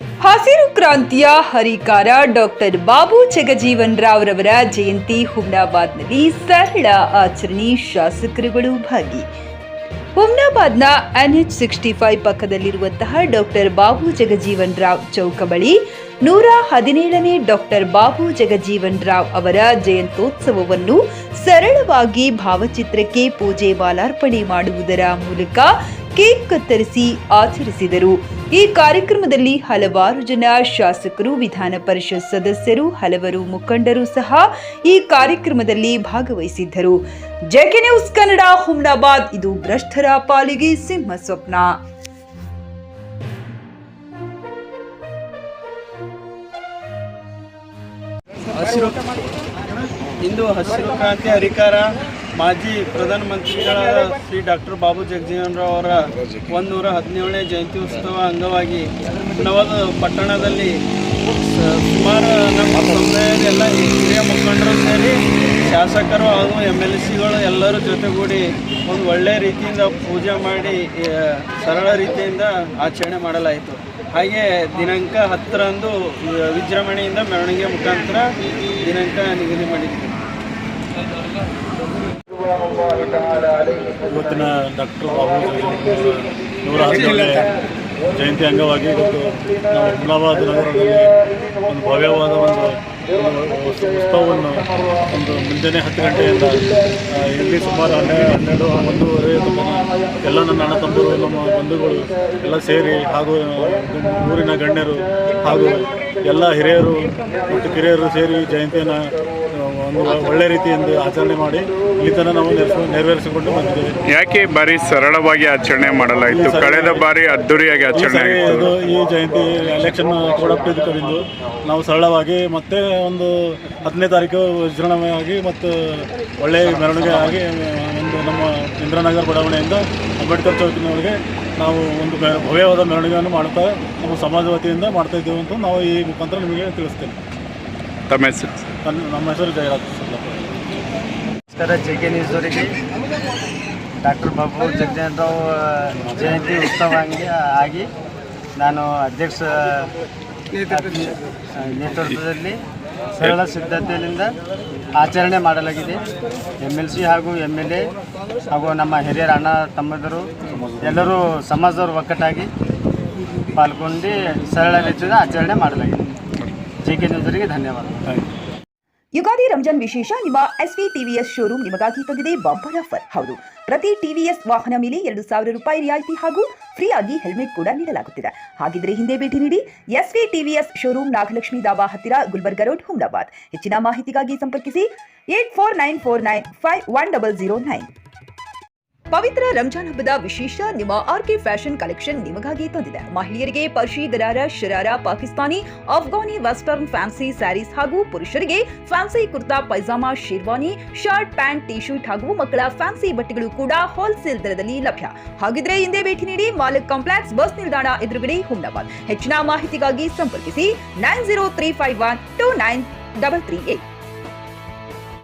ಹಸಿರು ಕ್ರಾಂತಿಯ ಹರಿಕಾರ ಡಾಕ್ಟರ್ ಬಾಬು ಜಗಜೀವನ್ ರಾವ್ ರವರ ಜಯಂತಿ ಹುಮ್ನಾಬಾದ್ನಲ್ಲಿ ಸರಳ ಆಚರಣೆ ಶಾಸಕರುಗಳು ಭಾಗಿ. ಹುಮ್ನಾಬಾದ್ನ ಎನ್ಎಚ್ ಸಿಕ್ಸ್ಟಿ ಫೈವ್ ಪಕ್ಕದಲ್ಲಿರುವಂತಹ ಡಾಕ್ಟರ್ ಬಾಬು ಜಗಜೀವನ್ ರಾವ್ ಚೌಕ ಬಳಿ ನೂರ ಹದಿನೇಳನೇ ಡಾಕ್ಟರ್ ಬಾಬು ಜಗಜೀವನ್ ರಾವ್ ಅವರ ಜಯಂತ್ಯೋತ್ಸವವನ್ನು ಸರಳವಾಗಿ ಭಾವಚಿತ್ರಕ್ಕೆ ಪೂಜೆ ಮಾಲಾರ್ಪಣೆ ಮಾಡುವುದರ ಮೂಲಕ ಕೇಕ್ ಕತ್ತರಿಸಿ ಆಚರಿಸಿದರು. ಈ ಕಾರ್ಯಕ್ರಮದಲ್ಲಿ ಹಲವಾರು ಜನ ಶಾಸಕರು, ವಿಧಾನ ಪರಿಷತ್ ಸದಸ್ಯರು, ಹಲವರು ಮುಖಂಡರು ಸಹ ಈ ಕಾರ್ಯಕ್ರಮದಲ್ಲಿ ಭಾಗವಹಿಸಿದ್ದರು. JK news Kannada, Humnabad. ಇದು ಭ್ರಷ್ಟರ ಪಾಲಿಗೆ ಸಿಂಹ ಸ್ವಪ್ನ. ಇಂದು ಹಸಿರು ಕ್ರಾಂತಿ ಹರಿಕಾರ ಮಾಜಿ ಪ್ರಧಾನಮಂತ್ರಿಗಳ ಶ್ರೀ ಡಾಕ್ಟರ್ ಬಾಬು ಜಗಜೀವನರಾವ್ ಅವರ ನೂರ ಹದಿನೇಳನೇ ಜಯಂತಿ ಉತ್ಸವ ಅಂಗವಾಗಿ ನವದ ಪಟ್ಟಣದಲ್ಲಿ ಸುಮಾರು ನಮ್ಮ ಸಮುದಾಯದ ಎಲ್ಲ ಹಿರಿಯ ಮುಖಂಡರು ಸೇರಿ ಶಾಸಕರು ಹಾಗೂ ಎಂ ಎಲ್ ಸಿಗಳು ಎಲ್ಲರೂ ಜೊತೆಗೂಡಿ ಒಂದು ಒಳ್ಳೆಯ ರೀತಿಯಿಂದ ಪೂಜೆ ಮಾಡಿ ಸರಳ ರೀತಿಯಿಂದ ಆಚರಣೆ ಮಾಡಲಾಯಿತು. ಹಾಗೆ ದಿನಾಂಕ ಹತ್ತರಂದು, ವಿಜೃಂಭಣೆಯಿಂದ ಮೆರವಣಿಗೆ ಮುಖಾಂತರ ದಿನಾಂಕ ನಿಗದಿ ಮಾಡಿದ್ದೀವಿ ಇವತ್ತಿನ ಡಾಕ್ಟರ್ ಬಾಬು ನೂರ ಹದಿನೇಳನೇ ಜಯಂತಿ ಅಂಗವಾಗಿ ಇವತ್ತು ನಾವು ಅಹಮದಾಬಾದ್ ನಗರದಲ್ಲಿ ಒಂದು ಭವ್ಯವಾದ ಒಂದು ಉತ್ಸವವನ್ನು ಒಂದು ಮುಂಜಾನೆ ಹತ್ತು ಗಂಟೆಯಿಂದ ಇಲ್ಲಿ ಸುಮಾರು ಹನ್ನೆರಡು ಹನ್ನೆರಡು ಒಂದೂವರೆ ಎಲ್ಲ ನನ್ನ ಅಣ್ಣ ತಮ್ಮರು, ನಮ್ಮ ಬಂಧುಗಳು ಎಲ್ಲ ಸೇರಿ ಹಾಗೂ ಊರಿನ ಗಣ್ಯರು ಹಾಗೂ ಎಲ್ಲ ಹಿರಿಯರು ಮತ್ತು ಕಿರಿಯರು ಸೇರಿ ಜಯಂತಿಯನ್ನು ಒಂದು ಒಳ್ಳೆ ರೀತಿಯಿಂದ ಆಚರಣೆ ಮಾಡಿ ಇಲ್ಲಿ ತನಕ ನಾವು ನೆರವೇರಿಸಿ ನೆರವೇರಿಸಿಕೊಂಡು ಬಂದಿದ್ದೇವೆ. ಯಾಕೆ ಬಾರಿ ಸರಳವಾಗಿ ಆಚರಣೆ ಮಾಡಲಾಯಿತು ಕಳೆದ ಬಾರಿ ಅದ್ದೂರಿಯಾಗಿ ಆಚರಣೆ ಆಗಿತ್ತು. ಈ ಜಯಂತಿ ಎಲೆಕ್ಷನ್ ಕೊಡಪ್ಪ ನಾವು ಸರಳವಾಗಿ ಮತ್ತೆ ಒಂದು ಹತ್ತನೇ ತಾರೀಕು ವಿಜೃಂಭಣೆಯಾಗಿ ಮತ್ತು ಒಳ್ಳೆ ಮೆರವಣಿಗೆ ಆಗಿ ಒಂದು ನಮ್ಮ ಇಂದ್ರನಗರ ಬಡಾವಣೆಯಿಂದ ಅಂಬೇಡ್ಕರ್ ಚೌಕಿನವರೆಗೆ ನಾವು ಒಂದು ಭವ್ಯವಾದ ಮೆರವಣಿಗೆಯನ್ನು ಮಾಡ್ತಾ ನಮ್ಮ ಸಮಾಜ ವತಿಯಿಂದ ಮಾಡ್ತಾ ಇದ್ದೇವೆ ಅಂತ ನಾವು ಈ ಮುಖಾಂತರ ನಿಮಗೆ ತಿಳಿಸ್ತೇನೆ. ತಮ್ಮ ಹೆಸರು? ನನ್ನ ನಮ್ಮ ಹೆಸರು ಜಯರಾಜ್ ನಮಸ್ಕಾರ ಜೆ ಕೆ ನ್ಯೂಸ್ ಅವರಿಗೆ. ಡಾಕ್ಟರ್ ಬಾಬು ಜಗಜೀವನ್ ರಾವ್ ಜಯಂತಿ ಉತ್ಸವ ಹಂಗೆ ಆಗಿ ನಾನು ಅಧ್ಯಕ್ಷ ನೇತೃತ್ವದಲ್ಲಿ ಸರಳ ಸಿದ್ಧತೆಯಿಂದ ಆಚರಣೆ ಮಾಡಲಾಗಿದೆ. ಎಂ ಎಲ್ ಸಿ ಹಾಗೂ ಎಂ ಎಲ್ ಎ ಹಾಗೂ ನಮ್ಮ ಹಿರಿಯರ ಅಣ್ಣ ತಮ್ಮದರು ಎಲ್ಲರೂ ಸಮಾಜದವರು ಒಕ್ಕಟ್ಟಾಗಿ ಪಾಲ್ಗೊಂಡು ಸರಳ ರೀತಿಯಿಂದ ಆಚರಣೆ ಮಾಡಲಾಗಿದೆ. ಜೆ ಕೆ ನ್ಯೂಸರಿಗೆ ಧನ್ಯವಾದ. ಯುಗಾದಿ ರಂಜಾನ್ ವಿಶೇಷ, ನಿಮ್ಮ ಎಸ್ವಿ ಟಿವಿಎಸ್ ಶೋರೂಮ್ ನಿಮಗಾಗಿ ತಂದಿದೆ ಬಂಪರ್ ಆಫರ್ ಹೌದು, ಪ್ರತಿ ಟಿವಿಎಸ್ ವಾಹನ ಮೇಲೆ ಎರಡು ಸಾವಿರ ರೂಪಾಯಿ ರಿಯಾಯಿತಿ ಹಾಗೂ ಫ್ರೀ ಆಗಿ ಹೆಲ್ಮೆಟ್ ಕೂಡ ನೀಡಲಾಗುತ್ತಿದೆ. ಹಾಗಿದ್ರೆ ಹಿಂದೆ ಭೇಟಿ ನೀಡಿ SV TVS showroom Nagalakshmi dhaba ಹತ್ತಿರ ಗುಲ್ಬರ್ಗ ರೋಡ್ ಹುಮದಾಬಾದ್ ಹೆಚ್ಚಿನ ಮಾಹಿತಿಗಾಗಿ ಸಂಪರ್ಕಿಸಿ eight four nine four nine five one double zero nine. ಪವಿತ್ರ ರಂಜಾನ್ ಹಬ್ಬದ ವಿಶೇಷ ನಿಮ್ಮ ಆರ್ಕೆ ಫ್ಯಾಷನ್ ಕಲೆಕ್ಷನ್ ನಿಮಗಾಗಿ ತಂದಿದೆ. ಮಹಿಳೆಯರಿಗೆ ಪರ್ಷಿ gharara sharara Pakistani, Afghani, western fancy sarees ಹಾಗೂ ಪುರುಷರಿಗೆ fancy kurta, pyjama, sherwani, shirt, pant T shirt ಹಾಗೂ ಮಕ್ಕಳ ಫ್ಯಾನ್ಸಿ ಬಟ್ಟೆಗಳು ಕೂಡ ಹೋಲ್ಸೇಲ್ ದರದಲ್ಲಿ ಲಭ್ಯ. ಹಾಗಿದ್ರೆ ಹಿಂದೆ ಭೇಟಿ ನೀಡಿ ಮಾಲಕ್ ಕಾಂಪ್ಲೆಕ್ಸ್ ಬಸ್ ನಿಲ್ದಾಣ ಎದುರುಗಡೆ ಹುಮ್ನಾಬಾದ್. ಹೆಚ್ಚಿನ ಮಾಹಿತಿಗಾಗಿ ಸಂಪರ್ಕಿಸಿ nine zero three five one two nine double three eight.